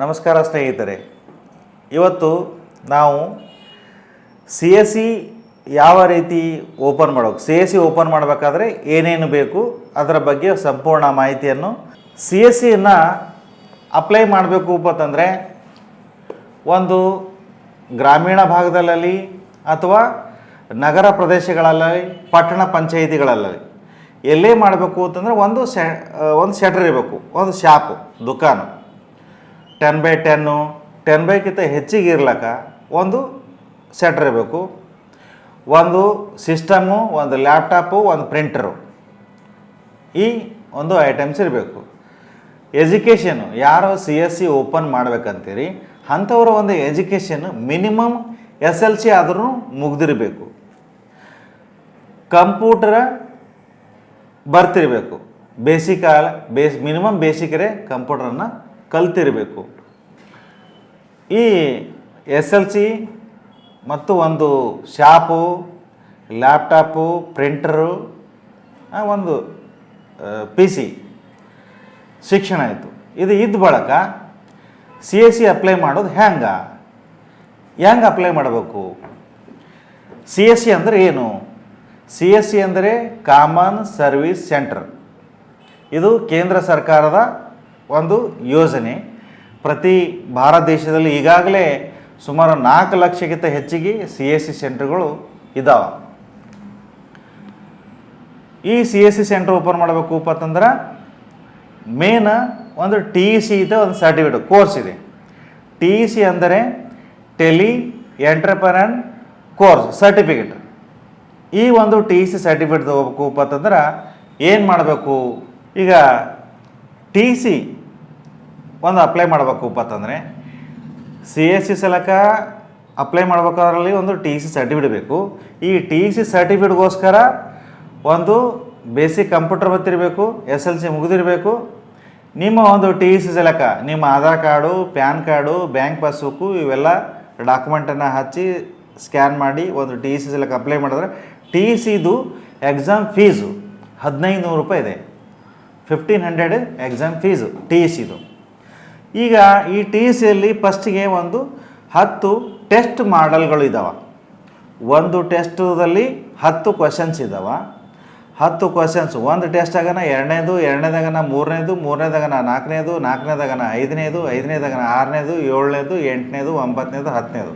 ನಮಸ್ಕಾರ ಸ್ನೇಹಿತರೆ. ಇವತ್ತು ನಾವು ಸಿ ಎಸ್ ಸಿ ಯಾವ ರೀತಿ ಓಪನ್ ಮಾಡಬೇಕು? ಸಿ ಎಸ್ ಸಿ ಓಪನ್ ಮಾಡಬೇಕಾದ್ರೆ ಏನೇನು ಬೇಕು? ಅದರ ಬಗ್ಗೆ ಸಂಪೂರ್ಣ ಮಾಹಿತಿಯನ್ನು ಸಿ ಎಸ್ ಸಿಯನ್ನು ಅಪ್ಲೈ ಮಾಡಬೇಕು ಅಂತಂದರೆ ಒಂದು ಗ್ರಾಮೀಣ ಭಾಗದಲ್ಲಿ ಅಥವಾ ನಗರ ಪ್ರದೇಶಗಳಲ್ಲಿ ಪಟ್ಟಣ ಪಂಚಾಯಿತಿಗಳಲ್ಲಿ ಎಲ್ಲೇ ಮಾಡಬೇಕು ಅಂತಂದರೆ ಒಂದು ಶೆ, ಒಂದು ಶೆಟ್ರ್ ಇರಬೇಕು, ಒಂದು ಶಾಪು, ದುಕಾನು. ಟೆನ್ ಬೈ ಟೆನ್ನು ಟೆನ್ ಬೈಕ್ಕಿಂತ ಹೆಚ್ಚಿಗೆ ಇರ್ಲಕ್ಕ ಒಂದು ಸೆಟ್ರ್ ಇರಬೇಕು ಒಂದು ಸಿಸ್ಟಮು ಒಂದು ಲ್ಯಾಪ್ಟಾಪು ಒಂದು ಪ್ರಿಂಟರು ಈ ಒಂದು ಐಟಮ್ಸ್ ಇರಬೇಕು. ಎಜುಕೇಷನು ಯಾರು ಸಿ ಎಸ್ ಸಿ ಓಪನ್ ಮಾಡ್ಬೇಕಂತೀರಿ? ಅಂಥವ್ರ ಒಂದು education minimum S L C ಆದರೂ ಮುಗ್ದಿರಬೇಕು. ಕಂಪ್ಯೂಟರ ಬರ್ತಿರಬೇಕು. ಬೇಸಿಕ್ ಬೇಸ್ ಮಿನಿಮಮ್ ಬೇಸಿಕರೇ ಕಂಪ್ಯೂಟರನ್ನು ಕಲ್ತಿರಬೇಕು. ಈ ಎಸ್ ಎಲ್ ಸಿ ಮತ್ತು ಒಂದು ಶಾಪು, ಲ್ಯಾಪ್ಟಾಪು, ಪ್ರಿಂಟರು ಒಂದು ಪಿ ಸಿ ಶಿಕ್ಷಣ ಆಯಿತು. ಇದು ಇದ್ದ ಬಳಕ ಸಿ ಎಸ್ ಸಿ ಅಪ್ಲೈ ಮಾಡೋದು ಹ್ಯಾಂಗ? ಹೆಂಗೆ ಅಪ್ಲೈ ಮಾಡಬೇಕು? ಸಿ ಎಸ್ ಸಿ ಅಂದರೆ ಏನು? ಸಿ ಎಸ್ ಸಿ ಅಂದರೆ ಕಾಮನ್ ಸರ್ವಿಸ್ ಸೆಂಟರ್. ಇದು ಕೇಂದ್ರ ಸರ್ಕಾರದ ಒಂದು ಯೋಜನೆ. ಪ್ರತಿ ಭಾರತ ದೇಶದಲ್ಲಿ ಈಗಾಗಲೇ ಸುಮಾರು ನಾಲ್ಕು ಲಕ್ಷಕ್ಕಿಂತ ಹೆಚ್ಚಿಗೆ ಸಿ ಎಸ್ ಸಿ ಸೆಂಟ್ರ್ಗಳು ಇದ್ದಾವೆ ಈ C S C centre open ಮಾಡಬೇಕು ಅಂತಂದ್ರೆ ಮೇನ್ ಒಂದು ಟಿ ಇ ಸಿ ಇದೆ, ಒಂದು ಸರ್ಟಿಫಿಕೇಟ್ ಕೋರ್ಸ್ ಇದೆ. ಟಿ ಇ ಸಿ ಅಂದರೆ ಟೆಲಿ ಎಂಟ್ರಪ್ರನರ್ ಕೋರ್ಸ್ ಸರ್ಟಿಫಿಕೇಟ್ ಈ ಒಂದು ಟಿ ಸಿ ಸರ್ಟಿಫಿಕೇಟ್ ತಗೋಬೇಕು ಅಂತಂದ್ರೆ ಏನು ಮಾಡಬೇಕು? ಈಗ ಟಿ ಸಿ ಒಂದು ಅಪ್ಲೈ ಮಾಡಬೇಕು ಅಂತಂದರೆ ಸಿ ಎಸ್ ಸಿ ಸಲಕ ಅಪ್ಲೈ ಮಾಡ್ಬೇಕಾದ್ರಲ್ಲಿ ಒಂದು ಟಿ ಸಿ ಸರ್ಟಿಫಿಕೇಟ್ ಬೇಕು. ಈ ಟಿ ಸಿ ಸರ್ಟಿಫಿಕೇಟ್ಗೋಸ್ಕರ ಒಂದು ಬೇಸಿಕ್ ಕಂಪ್ಯೂಟರ್ ಬತ್ತಿರಬೇಕು ಎಸ್ ಎಲ್ ಸಿ ಮುಗಿದಿರಬೇಕು. ನಿಮ್ಮ ಒಂದು ಟಿ ಸಿ ಸಲಕ, ನಿಮ್ಮ Aadhaar card, PAN card, bank passbook ಇವೆಲ್ಲ ಡಾಕ್ಯುಮೆಂಟನ್ನು ಹಚ್ಚಿ ಸ್ಕ್ಯಾನ್ ಮಾಡಿ ಒಂದು ಟಿ ಸಿ ಸಲಕ ಅಪ್ಲೈ ಮಾಡಿದ್ರೆ ಟಿ ಸಿದು ಎಕ್ಸಾಮ್ ಫೀಸು ಹದಿನೈದು ನೂರು ರೂಪಾಯಿ ಇದೆ. Fifteen hundred exam fees T ಸಿದು ಈಗ ಈ ಟಿ ಸಿಯಲ್ಲಿ ಫಸ್ಟಿಗೆ ಒಂದು ಹತ್ತು ಟೆಸ್ಟ್ ಮಾಡಲ್ಗಳು ಇದ್ದಾವೆ ಒಂದು ಟೆಸ್ಟದಲ್ಲಿ ಹತ್ತು ಕ್ವಶನ್ಸ್ ಇದ್ದಾವೆ ಹತ್ತು ಕ್ವಶನ್ಸ್ ಒಂದು ಟೆಸ್ಟ್ ಆಗನ ಎರಡನೇದು, ಎರಡನೇದಾಗನ ಮೂರನೇದು, ಮೂರನೇದಾಗನ ನಾಲ್ಕನೇದು, ನಾಲ್ಕನೇದಾಗನ ಐದನೇದು, ಐದನೇದಾಗನ ಆರನೇದು, ಏಳನೇದು, ಎಂಟನೇದು, ಒಂಬತ್ತನೇದು, ಹತ್ತನೇದು.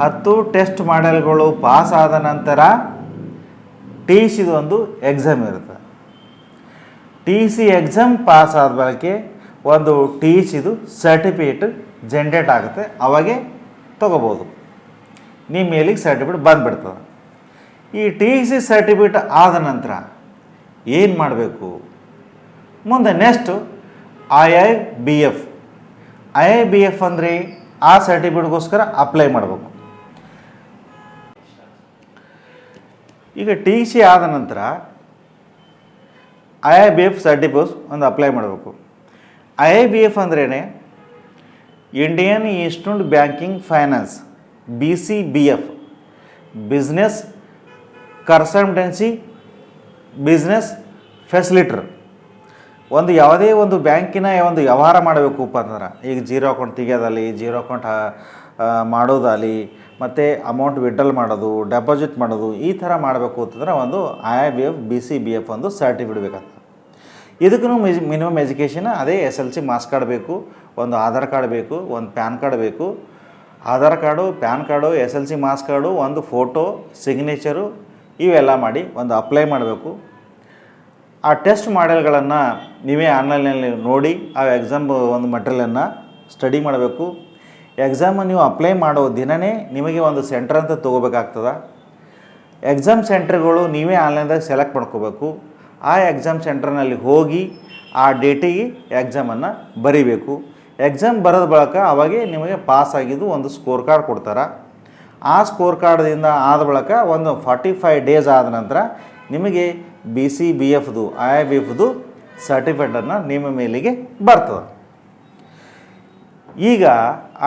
ಹತ್ತು ಟೆಸ್ಟ್ ಮಾಡಲ್ಗಳು ಪಾಸ್ ಆದ ನಂತರ ಟಿ ಸಿದು ಒಂದು ಎಕ್ಸಾಮ್ ಇರುತ್ತೆ. ಟಿ ಸಿ ಎಕ್ಸಾಮ್ ಪಾಸ್ ಆದ ಬಳಕೆ ಒಂದು ಟಿ ಸಿದು ಸರ್ಟಿಫಿಕೇಟ್ ಜನ್ರೇಟ್ ಆಗುತ್ತೆ, ಅವಾಗೆ ತೊಗೋಬೋದು. ನಿಮ್ಮ ಮೇಲಿಗೆ ಸರ್ಟಿಫಿಕೇಟ್ ಬಂದುಬಿಡ್ತದೆ. ಈ ಟಿ ಸಿ ಸರ್ಟಿಫಿಕೇಟ್ ಆದ ನಂತರ ಏನು ಮಾಡಬೇಕು? ಮುಂದೆ next I I B F I I B F ಅಂದರೆ ಆ ಸರ್ಟಿಫಿಕೇಟ್ಗೋಸ್ಕರ ಅಪ್ಲೈ ಮಾಡಬೇಕು. ಈಗ ಟಿ ಸಿ ಆದ ನಂತರ I I B F certificate ಒಂದು ಅಪ್ಲೈ ಮಾಡಬೇಕು. ಐ ಐ ಬಿ ಎಫ್ ಅಂದ್ರೇನೆ Indian institute banking finance, B C B F. Business consultancy business facilitator. ಒಂದು ಯಾವುದೇ ಒಂದು ಬ್ಯಾಂಕಿನ ಒಂದು ವ್ಯವಹಾರ ಮಾಡಬೇಕು ಅಂತಂದ್ರೆ ಈಗ ಜೀರೋ ಅಕೌಂಟ್ ತೆಗಿಯೋದಲ್ಲಿ ಜೀರೋ ಅಕೌಂಟ್ ಮಾಡೋದಾಗಲಿ, ಮತ್ತು ಅಮೌಂಟ್ ವಿಡ್ರಲ್ ಮಾಡೋದು, ಡೆಪಾಸಿಟ್ ಮಾಡೋದು, ಈ ಥರ ಮಾಡಬೇಕು ಅಂತಂದ್ರೆ ಒಂದು I I B F, B C B F ಒಂದು ಸರ್ಟಿಫಿಕೇಟ್ ಬೇಕಂತ ಇದಕ್ಕೂ ಮಿನಿಮಮ್ ಎಜುಕೇಷನ್, ಅದೇ S L C marks card ಬೇಕು, ಒಂದು ಆಧಾರ್ ಕಾರ್ಡ್ ಬೇಕು, ಒಂದು ಪ್ಯಾನ್ ಕಾರ್ಡ್ ಬೇಕು. Aadhaar card, PAN card, S L C marks card, ಒಂದು ಫೋಟೋ, ಸಿಗ್ನೇಚರು, ಇವೆಲ್ಲ ಮಾಡಿ ಒಂದು ಅಪ್ಲೈ ಮಾಡಬೇಕು. ಆ ಟೆಸ್ಟ್ ಮಾಡೆಲ್ಗಳನ್ನು ನೀವೇ ಆನ್ಲೈನಲ್ಲಿ ನೋಡಿ, ಆ ಎಕ್ಸಾಮ್ ಒಂದು ಮಟೀರಿಯಲನ್ನು ಸ್ಟಡಿ ಮಾಡಬೇಕು. ಎಕ್ಸಾಮ್ ನೀವು ಅಪ್ಲೈ ಮಾಡೋ ದಿನವೇ ನಿಮಗೆ ಒಂದು ಸೆಂಟರ್ ಅಂತ ತೊಗೋಬೇಕಾಗ್ತದೆ. ಎಕ್ಸಾಮ್ ಸೆಂಟ್ರ್ಗಳು ನೀವೇ ಆನ್ಲೈನ್ದಾಗ ಸೆಲೆಕ್ಟ್ ಮಾಡ್ಕೋಬೇಕು. ಆ ಎಕ್ಸಾಮ್ ಸೆಂಟರ್ನಲ್ಲಿ ಹೋಗಿ ಆ ಡೇಟಿಗೆ ಎಕ್ಸಾಮನ್ನು ಬರಿಬೇಕು. ಎಕ್ಸಾಮ್ ಬರೋದ ಬಳಿಕ ಅವಾಗೆ ನಿಮಗೆ ಪಾಸ್ ಆಗಿದ್ದು ಒಂದು ಸ್ಕೋರ್ ಕಾರ್ಡ್ ಕೊಡ್ತಾರೆ. ಆ ಸ್ಕೋರ್ ಕಾರ್ಡ್ದಿಂದ ಆದ ಬಳಿಕ ಒಂದು ಫಾರ್ಟಿ ಫೈವ್ ಡೇಸ್ ಆದ ನಂತರ ನಿಮಗೆ ಬಿ ಸಿ ಬಿ ಎಫ್ದು ಐ ಬಿ ಎಫ್ದು ಸರ್ಟಿಫಿಕೇಟನ್ನು ನಿಮ್ಮ ಮೇಲಿಗೆ ಬರ್ತದೆ. ಈಗ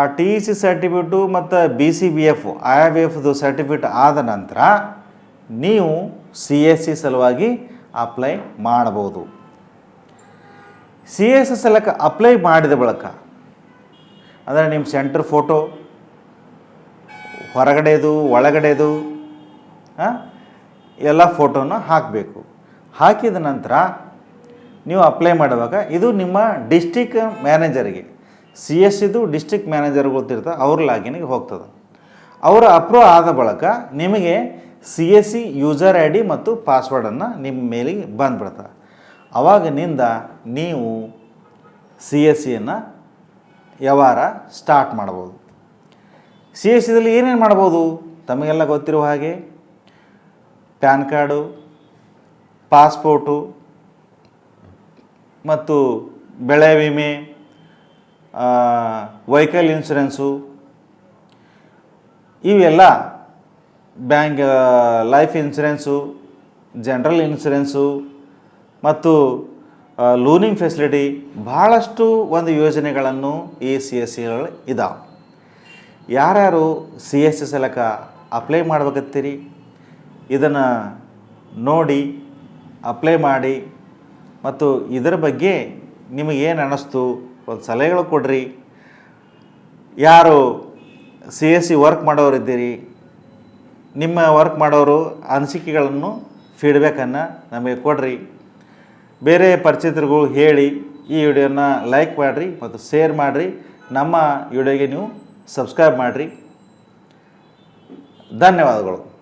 ಆ ಟಿ ಇ ಸಿ ಸರ್ಟಿಫಿಕೇಟು ಮತ್ತು B C B F I B ಎಫ್ದು certificate ಆದ ನಂತರ ನೀವು ಸಿ ಎಸ್ ಸಿ ಸಲುವಾಗಿ ಅಪ್ಲೈ ಮಾಡಬಹುದು. ಸಿ ಎಸ್ ಎಸ್ ಎಲ್ಲಕ್ಕೆ ಅಪ್ಲೈ ಮಾಡಿದ ಬಳಿಕ, ಅಂದರೆ ನಿಮ್ಮ ಸೆಂಟ್ರ್ ಫೋಟೋ ಹೊರಗಡೆದು, ಒಳಗಡೆದು ಎಲ್ಲ ಫೋಟೋನ ಹಾಕಬೇಕು. ಹಾಕಿದ ನಂತರ ನೀವು ಅಪ್ಲೈ ಮಾಡುವಾಗ ಇದು ನಿಮ್ಮ ಡಿಸ್ಟಿಕ್ ಮ್ಯಾನೇಜರಿಗೆ ಸಿ ಎಸ್ ಇದು ಡಿಸ್ಟಿಕ್ ಮ್ಯಾನೇಜರ್ ಗೊತ್ತಿರ್ತದೆ, ಅವ್ರ ಲಾಗಿನಿಗೆ ಹೋಗ್ತದೆ. ಅವರು ಅಪ್ರೂವ್ ಆದ ಬಳಿಕ ನಿಮಗೆ C S C user I D ಮತ್ತು ಪಾಸ್ವರ್ಡನ್ನು ನಿಮ್ಮ ಮೇಲಿಗೆ ಬಂದ್ಬಿಡ್ತ ಅವಾಗಿನಿಂದ ನೀವು ಸಿ ಎಸ್ ಸಿಯನ್ನು ವ್ಯವಹಾರ ಸ್ಟಾರ್ಟ್ ಮಾಡ್ಬೋದು ಸಿ ಎಸ್ ಸಿದಲ್ಲಿ ಏನೇನು ಮಾಡ್ಬೋದು ತಮಗೆಲ್ಲ ಗೊತ್ತಿರುವ ಹಾಗೆ ಪ್ಯಾನ್ ಕಾರ್ಡು ಪಾಸ್ಪೋರ್ಟು ಮತ್ತು ಬೆಳೆ ವಿಮೆ ವೆಹಿಕಲ್ ಇನ್ಶೂರೆನ್ಸು ಇವೆಲ್ಲ bank life insurance general insurance ಮತ್ತು ಲೋನಿಂಗ್ ಫೆಸಿಲಿಟಿ ಭಾಳಷ್ಟು ಒಂದು ಯೋಜನೆಗಳನ್ನು ಈ ಸಿ ಎಸ್ ಸಿಗಳು ಇದಾವೆ. ಯಾರ್ಯಾರು ಸಿ ಎಸ್ ಸಿ ಸಲಕ ಅಪ್ಲೈ ಮಾಡ್ಬೇಕತ್ತೀರಿ? ಇದನ್ನು ನೋಡಿ ಅಪ್ಲೈ ಮಾಡಿ ಮತ್ತು ಇದರ ಬಗ್ಗೆ ನಿಮಗೇನು ಅನ್ನಿಸ್ತು ಒಂದು ಸಲಹೆಗಳು ಕೊಡ್ರಿ. ಯಾರು ಸಿ ಎಸ್ ಸಿ ವರ್ಕ್ ಮಾಡೋರಿದ್ದೀರಿ ನಿಮ್ಮ ವರ್ಕ್ ಮಾಡೋರು ಅನಿಸಿಕೆಗಳನ್ನು ಫೀಡ್ಬ್ಯಾಕನ್ನು ನಮಗೆ ಕೊಡ್ರಿ. ಬೇರೆ ಪರಿಚಿತರಿಗೂ ಹೇಳಿ ಈ ವಿಡಿಯೋನ ಲೈಕ್ ಮಾಡಿರಿ ಮತ್ತು ಶೇರ್ ಮಾಡಿರಿ. ನಮ್ಮ ವಿಡಿಯೋಗೆ ನೀವು ಸಬ್ಸ್ಕ್ರೈಬ್ ಮಾಡಿರಿ. ಧನ್ಯವಾದಗಳು.